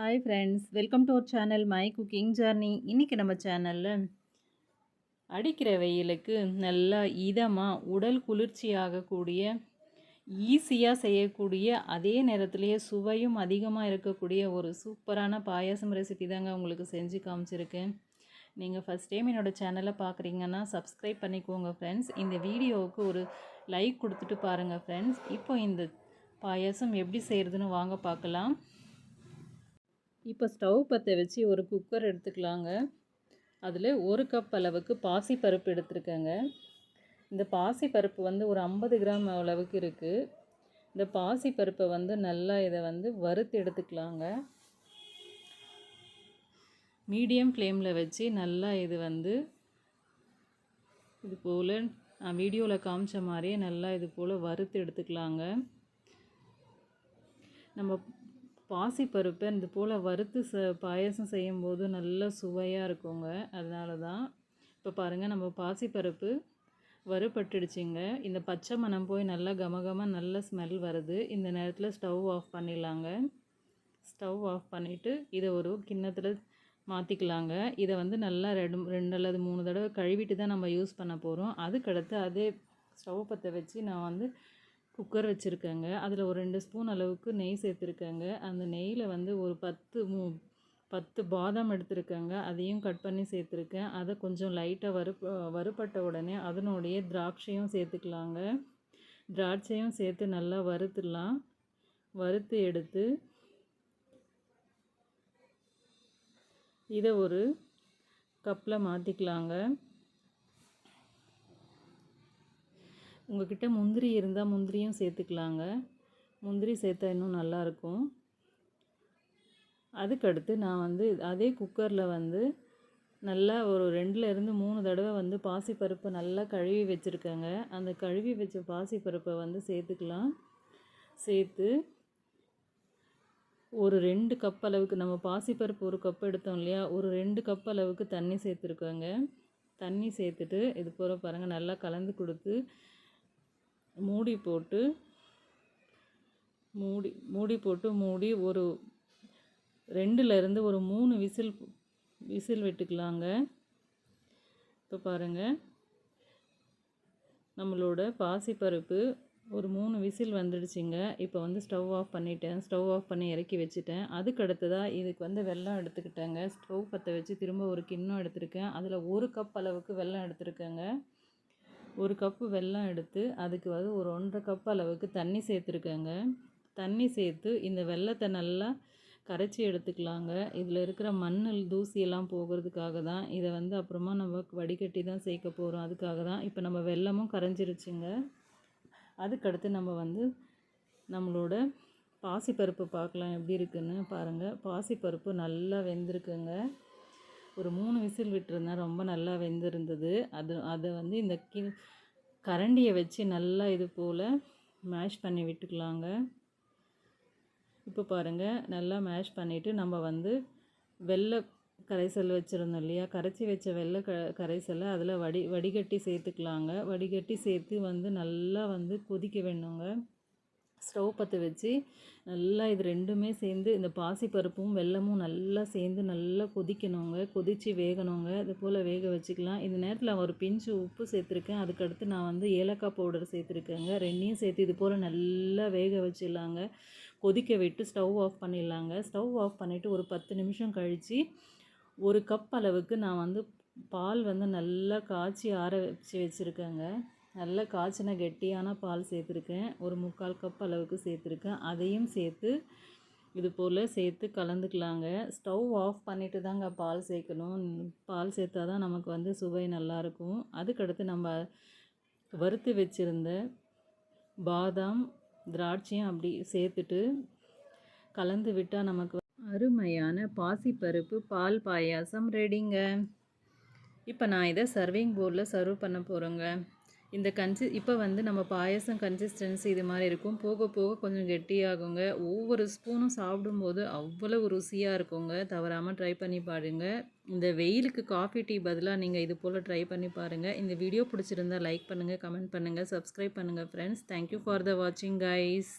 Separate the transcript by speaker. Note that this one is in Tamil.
Speaker 1: Hi friends welcome to our channel my cooking journey இன்றைக்கி நம்ம சேனலில் அடிக்கிற வெயிலுக்கு நல்லா இதமாக உடல் குளிர்ச்சியாகக்கூடிய ஈஸியாக செய்யக்கூடிய அதே நேரத்துலேயே சுவையும் அதிகமாக இருக்கக்கூடிய ஒரு சூப்பரான பாயாசம் ரெசிபி தாங்க உங்களுக்கு செஞ்சு காமிச்சிருக்கேன். நீங்கள் ஃபஸ்ட் டைம் என்னோடய சேனலை பார்க்குறீங்கன்னா சப்ஸ்கிரைப் பண்ணிக்கோங்க ஃப்ரெண்ட்ஸ் இந்த வீடியோவுக்கு ஒரு லைக் கொடுத்துட்டு பாருங்கள் ஃப்ரெண்ட்ஸ் இப்போ இந்த பாயாசம் எப்படி செய்கிறதுன்னு வாங்க பார்க்கலாம். இப்போ ஸ்டவ் பற்ற வச்சு ஒரு குக்கர் எடுத்துக்கலாங்க. அதில் ஒரு கப் அளவுக்கு பாசி பருப்பு எடுத்துருக்கேங்க. இந்த பாசி பருப்பு வந்து ஒரு ஐம்பது கிராம் அளவுக்கு இருக்குது இந்த பாசி பருப்பை வந்து நல்லா இதை வந்து வறுத்து எடுத்துக்கலாங்க. மீடியம் ஃப்ளேமில் வச்சு நல்லா இது வந்து இது போல் நான் வீடியோவில் காமிச்ச மாதிரியே நல்லா இது போல் வறுத்து எடுத்துக்கலாங்க. நம்ம பாசிப்பருப்பு இது போல் வறுத்து ச பாயசம் செய்யும்போது நல்ல சுவையாக இருக்குங்க. அதனால தான் இப்போ பாருங்கள் நம்ம பாசிப்பருப்பு வறுபட்டுடுச்சிங்க. இந்த பச்சை மணம் போய் நல்லா கமகமாக நல்ல ஸ்மெல் வருது. இந்த நேரத்தில் ஸ்டவ் ஆஃப் பண்ணிடலாங்க. ஸ்டவ் ஆஃப் பண்ணிவிட்டு இதை ஒரு கிண்ணத்தில் மாற்றிக்கலாங்க இதை வந்து நல்லா ரெண்டு ரெண்டு அல்லது மூணு தடவை கழுவிட்டு தான் நம்ம யூஸ் பண்ண போகிறோம் அதுக்கடுத்து அதே ஸ்டவ் பற்ற வச்சு நான் வந்து குக்கர் வச்சுருக்கேங்க. அதில் ஒரு ரெண்டு ஸ்பூன் அளவுக்கு நெய் சேர்த்துருக்கேங்க. அந்த நெய்யில் வந்து ஒரு பத்து மூ பத்து பாதாம் எடுத்துருக்கேங்க. அதையும் கட் பண்ணி சேர்த்துருக்கேன். அதை கொஞ்சம் லைட்டாக வறு வறுப்பட்ட உடனே அதனுடைய திராட்சையும் சேர்த்துக்கலாங்க. திராட்சையும் சேர்த்து நல்லா வறுத்துடலாம். வறுத்து எடுத்து இதை ஒரு கப்பில் மாற்றிக்கலாங்க உங்கள்கிட்ட முந்திரி இருந்தால் முந்திரியும் சேர்த்துக்கலாங்க. முந்திரி சேர்த்தா இன்னும் நல்லாயிருக்கும். அதுக்கடுத்து நான் வந்து அதே குக்கரில் வந்து நல்லா ஒரு ரெண்டுலேருந்து மூணு தடவை வந்து பாசிப்பருப்பை நல்லா கழுவி வச்சுருக்கேங்க. அந்த கழுவி வச்ச பாசிப்பருப்பை வந்து சேர்த்துக்கலாம். சேர்த்து ஒரு ரெண்டு கப் அளவுக்கு நம்ம பாசிப்பருப்பு ஒரு கப் எடுத்தோம் இல்லையா? ஒரு ரெண்டு கப் அளவுக்கு தண்ணி சேர்த்துருக்கோங்க. தண்ணி சேர்த்துட்டு இது போகிற பாருங்கள் நல்லா கலந்து கொடுத்து மூடி போட்டு மூடி மூடி போட்டு மூடி ஒரு ரெண்டுலேருந்து ஒரு மூணு விசில் விசில் விட்டுக்கலாங்க. இப்போ பாருங்கள் நம்மளோட பாசிப்பருப்பு ஒரு மூணு விசில் வந்துடுச்சிங்க. இப்போ வந்து ஸ்டவ் ஆஃப் பண்ணிட்டேன். ஸ்டவ் ஆஃப் பண்ணி இறக்கி வச்சுட்டேன். அதுக்கு அடுத்ததாக இதுக்கு வந்து வெல்லம் எடுத்துக்கிட்டேங்க. ஸ்டவ் பற்ற வச்சு திரும்ப ஒரு கிண்ணம் எடுத்திருக்கேன். அதில் ஒரு கப் அளவுக்கு வெல்லம் எடுத்துருக்கேங்க. ஒரு கப்பு வெல்லம் எடுத்து அதுக்கு வந்து ஒரு ஒன்றரை கப் அளவுக்கு தண்ணி சேர்த்துருக்கேங்க. தண்ணி சேர்த்து இந்த வெள்ளத்தை நல்லா கரைச்சி எடுத்துக்கலாங்க. இதில் இருக்கிற மண்ணல் தூசியெல்லாம் போகிறதுக்காக தான். இதை வந்து அப்புறமா நம்ம வடிகட்டி தான் சேர்க்க போகிறோம் அதுக்காக தான். இப்போ நம்ம வெள்ளமும் கரைஞ்சிருச்சுங்க. அதுக்கடுத்து நம்ம வந்து நம்மளோட பாசிப்பருப்பு பார்க்கலாம். எப்படி இருக்குன்னு பாருங்கள் பாசிப்பருப்பு நல்லா வெந்திருக்குங்க. ஒரு மூணு விசில் விட்டுருந்தேன் ரொம்ப நல்லா வெந்திருந்தது. அது அதை வந்து இந்த கி கரண்டியை வச்சு நல்லா இது போல் மேஷ் பண்ணி விட்டுக்கலாங்க. இப்போ பாருங்கள் நல்லா மேஷ் பண்ணிவிட்டு நம்ம வந்து வெள்ளை கரைசல் வச்சுருந்தோம் இல்லையா? கரைச்சி வச்ச வெள்ளை க கரைசலை அதில் வடி வடிகட்டி சேர்த்துக்கலாங்க. வடிகட்டி சேர்த்து வந்து நல்லா வந்து கொதிக்க வேணுங்க. ஸ்டவ் பற்ற வச்சு நல்லா இது ரெண்டுமே சேர்ந்து இந்த பாசிப்பருப்பும் வெல்லமும் நல்லா சேர்ந்து நல்லா கொதிக்கணுங்க. கொதித்து வேகணுங்க. இது போல் வேக வச்சுக்கலாம். இந்த நேரத்தில் ஒரு பிஞ்சு உப்பு சேர்த்துருக்கேன். அதுக்கடுத்து நான் வந்து ஏலக்காய் பவுடர் சேர்த்துருக்கேங்க. ரெண்டையும் சேர்த்து இது போல் நல்லா வேக வச்சிடலாங்க. கொதிக்க விட்டு ஸ்டவ் ஆஃப் பண்ணிடலாங்க. ஸ்டவ் ஆஃப் பண்ணிவிட்டு ஒரு பத்து நிமிஷம் கழித்து ஒரு கப் அளவுக்கு நான் வந்து பால் வந்து நல்லா காய்ச்சி ஆற வச்சு வச்சுருக்கேங்க. நல்ல காய்ச்சின கெட்டியான பால் சேர்த்துருக்கேன். ஒரு முக்கால் கப் அளவுக்கு சேர்த்துருக்கேன். அதையும் சேர்த்து இது போல் சேர்த்து கலந்துக்கலாங்க. ஸ்டவ் ஆஃப் பண்ணிவிட்டு தாங்க பால் சேர்க்கணும். பால் சேர்த்தா தான் நமக்கு வந்து சுவை நல்லாயிருக்கும் அதுக்கடுத்து நம்ம வறுத்து வச்சுருந்த பாதாம் திராட்சையும் அப்படி சேர்த்துட்டு கலந்து விட்டால் நமக்கு அருமையான பாசிப்பருப்பு பால் பாயாசம் ரெடிங்க இப்போ நான் இதை சர்விங் போர்டில் சர்வ் பண்ண போகிறேங்க இந்த கன்சி இப்போ வந்து நம்ம பாயசம் கன்சிஸ்டன்சி இது மாதிரி இருக்கும். போக போக கொஞ்சம் கெட்டியாகுங்க. ஒவ்வொரு ஸ்பூனும் சாப்பிடும்போது அவ்வளவு ருசியாக இருக்குங்க. தவறாமல் ட்ரை பண்ணி பாருங்க. இந்த வெயிலுக்கு காஃபி டீ பதிலாக நீங்கள் இது போல் ட்ரை பண்ணி பாருங்கள் இந்த வீடியோ பிடிச்சிருந்தால் லைக் பண்ணுங்கள் கமெண்ட் பண்ணுங்கள் சப்ஸ்கிரைப் பண்ணுங்கள் ஃப்ரெண்ட்ஸ் தேங்க்யூ ஃபார் த வாட்சிங் கைஸ்